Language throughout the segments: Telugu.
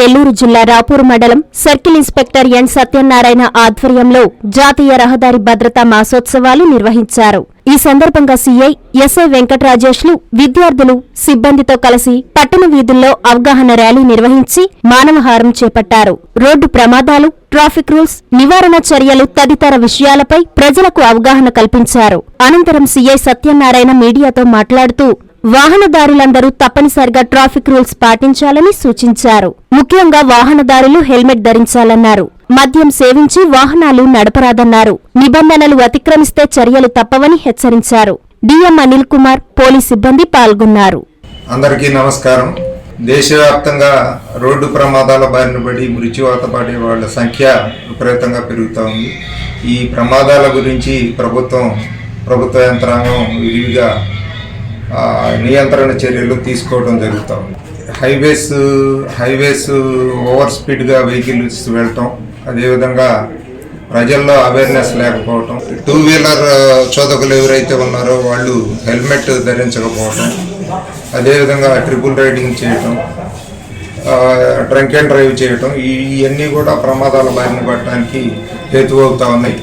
నెల్లూరు జిల్లా రాపూర్ మండలం సర్కిల్ ఇన్స్పెక్టర్ ఎన్ సత్యనారాయణ ఆధ్వర్యంలో జాతీయ రహదారి భద్రతా మాసోత్సవాలు నిర్వహించారు. ఈ సందర్భంగా సీఐ ఎస్ఐ వెంకటరాజేష్లు విద్యార్థులు సిబ్బందితో కలిసి పట్టణ వీధుల్లో అవగాహన ర్యాలీ నిర్వహించి మానవహారం చేపట్టారు. రోడ్డు ప్రమాదాలు ట్రాఫిక్ రూల్స్ నివారణ చర్యలు తదితర విషయాలపై ప్రజలకు అవగాహన కల్పించారు. అనంతరం సీఐ సత్యనారాయణ మీడియాతో మాట్లాడుతూ వాహనదారులందరూ తప్పనిసరిగా ట్రాఫిక్ రూల్స్ పాటించాలని సూచించారు. ముఖ్యంగా వాహనదారులు హెల్మెట్ ధరించాలన్నారు. మద్యం సేవించి వాహనాలు నడపరాదన్నారు. నిబంధనలు అతిక్రమిస్తే చర్యలు తప్పవని హెచ్చరించారు. డిఎం అనిల్ కుమార్ పోలీస్ సిబ్బంది పాల్గొన్నారు. అందరికీ నమస్కారం. దేశవ్యాప్తంగా రోడ్డు ప్రమాదాల బారిన పడి మృత్యువాత పడే వాళ్ళ సంఖ్య విపరీతంగా పెరుగుతూ ఉంది. ఈ ప్రమాదాల గురించి ప్రభుత్వం ప్రభుత్వ యంత్రాంగం విరివిగా నియంత్రణ చర్యలు తీసుకోవడం జరుగుతూ ఉంది హైవేస్ హైవేస్ ఓవర్ స్పీడ్గా వెహికల్స్ వెళ్ళటం అదేవిధంగా ప్రజల్లో అవేర్నెస్ లేకపోవటం టూ వీలర్ చోదకులు ఎవరైతే ఉన్నారో వాళ్ళు హెల్మెట్ ధరించకపోవటం అదేవిధంగా ట్రిపుల్ రైడింగ్ చేయటం డ్రంక్ అండ్ డ్రైవ్ చేయటం ఇవన్నీ కూడా ప్రమాదాల బారిన పడటానికి హేతు ఉన్నాయి.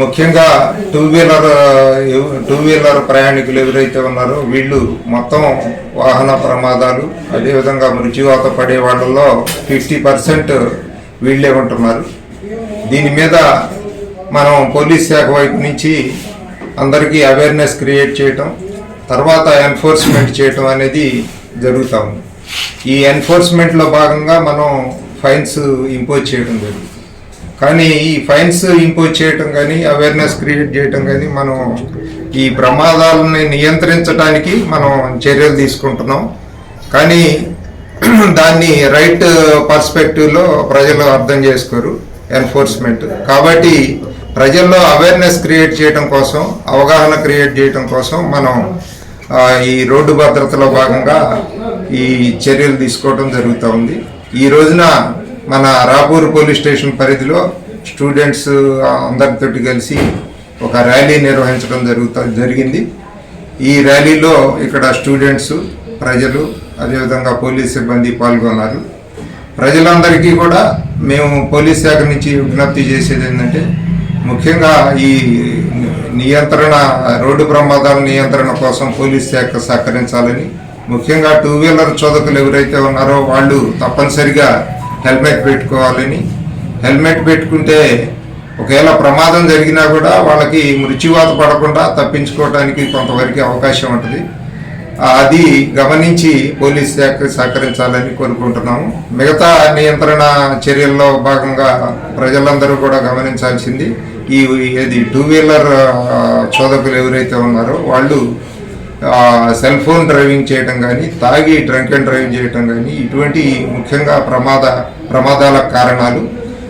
ముఖ్యంగా టూ వీలర్ టూ వీలర్ ప్రయాణికులు ఎవరైతే ఉన్నారో వీళ్ళు మొత్తం వాహన ప్రమాదాలు అదేవిధంగా మృత్యువాత పడే వాళ్ళల్లో ఫిఫ్టీ పర్సెంట్ వీళ్ళే ఉంటున్నారు. దీని మీద మనం పోలీస్ శాఖ వైపు నుంచి అందరికీ అవేర్నెస్ క్రియేట్ చేయటం తర్వాత ఎన్ఫోర్స్మెంట్ చేయటం అనేది జరుగుతూ ఉంది. ఈ ఎన్ఫోర్స్మెంట్లో భాగంగా మనం ఫైన్స్ ఇంపోజ్ చేయడం జరుగుతుంది. కానీ ఈ ఫైన్స్ ఇంపోజ్ చేయటం కానీ అవేర్నెస్ క్రియేట్ చేయటం కానీ మనం ఈ ప్రమాదాలని నియంత్రించడానికి మనం చర్యలు తీసుకుంటున్నాం. కానీ దాన్ని రైట్ పర్స్పెక్టివ్లో ప్రజలు అర్థం చేసుకోరు ఎన్ఫోర్స్మెంట్ కాబట్టి ప్రజల్లో అవేర్నెస్ క్రియేట్ చేయడం కోసం అవగాహన క్రియేట్ చేయడం కోసం మనం ఈ రోడ్డు భద్రతలో భాగంగా ఈ చర్యలు తీసుకోవడం జరుగుతూ ఉంది. ఈ రోజున మన రాపూర్ పోలీస్ స్టేషన్ పరిధిలో స్టూడెంట్స్ అందరితోటి కలిసి ఒక ర్యాలీ నిర్వహించడం జరుగుతా జరిగింది. ఈ ర్యాలీలో ఇక్కడ స్టూడెంట్స్ ప్రజలు అదేవిధంగా పోలీస్ సిబ్బంది పాల్గొన్నారు. ప్రజలందరికీ కూడా మేము పోలీస్ శాఖ నుంచి విజ్ఞప్తి చేసేది ఏంటంటే ముఖ్యంగా ఈ నియంత్రణ రోడ్డు ప్రమాదాల నియంత్రణ కోసం పోలీస్ శాఖ సహకరించాలని ముఖ్యంగా టూ వీలర్ చోదకులు ఎవరైతే ఉన్నారో వాళ్ళు తప్పనిసరిగా హెల్మెట్ పెట్టుకోవాలని. హెల్మెట్ పెట్టుకుంటే ఒకవేళ ప్రమాదం జరిగినా కూడా వాళ్ళకి మృత్యువాత పడకుండా తప్పించుకోవడానికి కొంతవరకు అవకాశం ఉంటుంది. అది గమనించి పోలీస్ శాఖ సహకరించాలని కోరుకుంటున్నాము. మిగతా నియంత్రణ చర్యల్లో భాగంగా ప్రజలందరూ కూడా గమనించాల్సింది ఈ ఏది టూ వీలర్ చోదకులు ఎవరైతే ఉన్నారో వాళ్ళు సెల్ ఫోన్ డ్రైవింగ్ చేయడం కానీ తాగి డ్రంక్ అండ్ డ్రైవ్ చేయడం కానీ ఇటువంటి ముఖ్యంగా ప్రమాద ప్రమాదాల కారణాలు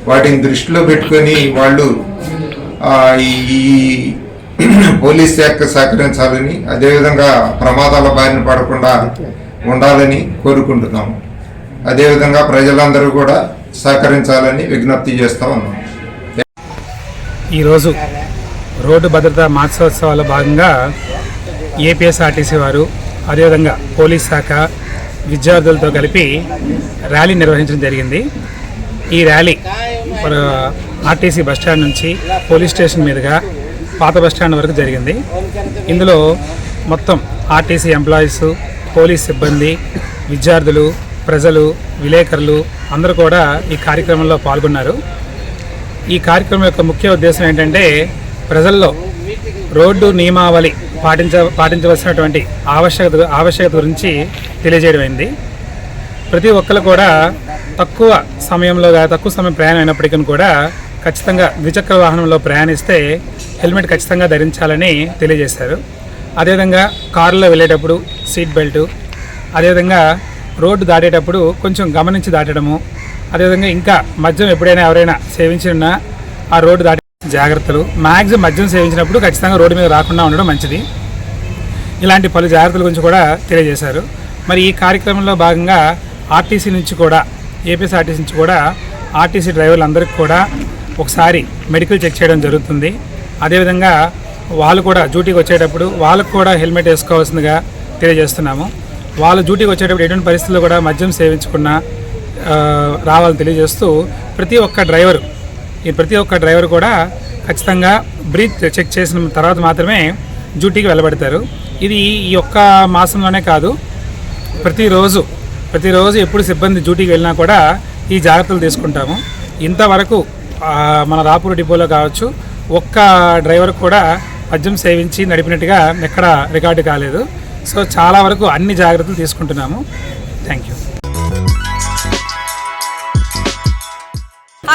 వాటిని దృష్టిలో పెట్టుకొని వాళ్ళు ఈ పోలీస్ శాఖ సహకరించాలని అదేవిధంగా ప్రమాదాల బారిన పడకుండా ఉండాలని కోరుకుంటున్నాము. అదేవిధంగా ప్రజలందరూ కూడా సహకరించాలని విజ్ఞప్తి చేస్తా ఉన్నాం. ఈరోజు రోడ్డు భద్రతా మాసోత్సవాల్లో భాగంగా ఏపీఎస్ఆర్టీసీ వారు అదేవిధంగా పోలీస్ శాఖ విద్యార్థులతో కలిపి ర్యాలీ నిర్వహించడం జరిగింది. ఈ ర్యాలీ ఆర్టీసీ బస్టాండ్ నుంచి పోలీస్ స్టేషన్ మీదుగా పాత బస్టాండ్ వరకు జరిగింది. ఇందులో మొత్తం ఆర్టీసీ ఎంప్లాయీస్ పోలీస్ సిబ్బంది విద్యార్థులు ప్రజలు విలేకరులు అందరూ కూడా ఈ కార్యక్రమంలో పాల్గొన్నారు. ఈ కార్యక్రమం యొక్క ముఖ్య ఉద్దేశం ఏంటంటే ప్రజల్లో రోడ్డు నియమావళి పాటించ పాటించవలసినటువంటి ఆవశ్యకత ఆవశ్యకత గురించి తెలియజేయడమైంది. ప్రతి ఒక్కరు కూడా తక్కువ సమయంలో తక్కువ సమయం ప్రయాణం అయినప్పటికీ కూడా ఖచ్చితంగా ద్విచక్ర వాహనంలో ప్రయాణిస్తే హెల్మెట్ ఖచ్చితంగా ధరించాలని తెలియజేశారు. అదేవిధంగా కారులో వెళ్ళేటప్పుడు సీట్ బెల్ట్ అదేవిధంగా రోడ్డు దాటేటప్పుడు కొంచెం గమనించి దాటడము అదేవిధంగా ఇంకా మద్యం ఎప్పుడైనా ఎవరైనా సేవించినా ఆ రోడ్డు దాటి జాగ్రత్తలు. మ్యాక్సిమం మద్యం సేవించినప్పుడు ఖచ్చితంగా రోడ్డు మీద రాకుండా ఉండడం మంచిది. ఇలాంటి పలు జాగ్రత్తల గురించి కూడా తెలియజేశారు. మరి ఈ కార్యక్రమంలో భాగంగా ఆర్టీసీ నుంచి కూడా ఏపీఎస్ఆర్టీసీ నుంచి కూడా ఆర్టీసీ డ్రైవర్లందరికీ కూడా ఒకసారి మెడికల్ చెక్ చేయడం జరుగుతుంది. అదేవిధంగా వాళ్ళు కూడా డ్యూటీకి వచ్చేటప్పుడు వాళ్ళకు కూడా హెల్మెట్ వేసుకోవాల్సిందిగా తెలియజేస్తున్నాము. వాళ్ళు డ్యూటీకి వచ్చేటప్పుడు ఎటువంటి పరిస్థితుల్లో కూడా మద్యం సేవించకుండా రావాలని తెలియజేస్తూ ప్రతి ఒక్క డ్రైవరు ఈ ప్రతి ఒక్క డ్రైవర్ కూడా ఖచ్చితంగా బ్రీత్ చెక్ చేసిన తర్వాత మాత్రమే డ్యూటీకి వెళ్ళబడతారు. ఇది ఈ ఒక్క మాసంలోనే కాదు ప్రతిరోజు ప్రతిరోజు ఎప్పుడు సిబ్బంది డ్యూటీకి వెళ్ళినా కూడా ఈ జాగ్రత్తలు తీసుకుంటాము. ఇంతవరకు మన రాపూర్ డిపోలో కావచ్చు ఒక్క డ్రైవర్ కూడా మద్యం సేవించి నడిపినట్టుగా ఎక్కడ రికార్డు కాలేదు. సో చాలా వరకు అన్ని జాగ్రత్తలు తీసుకుంటున్నాము. Thank you.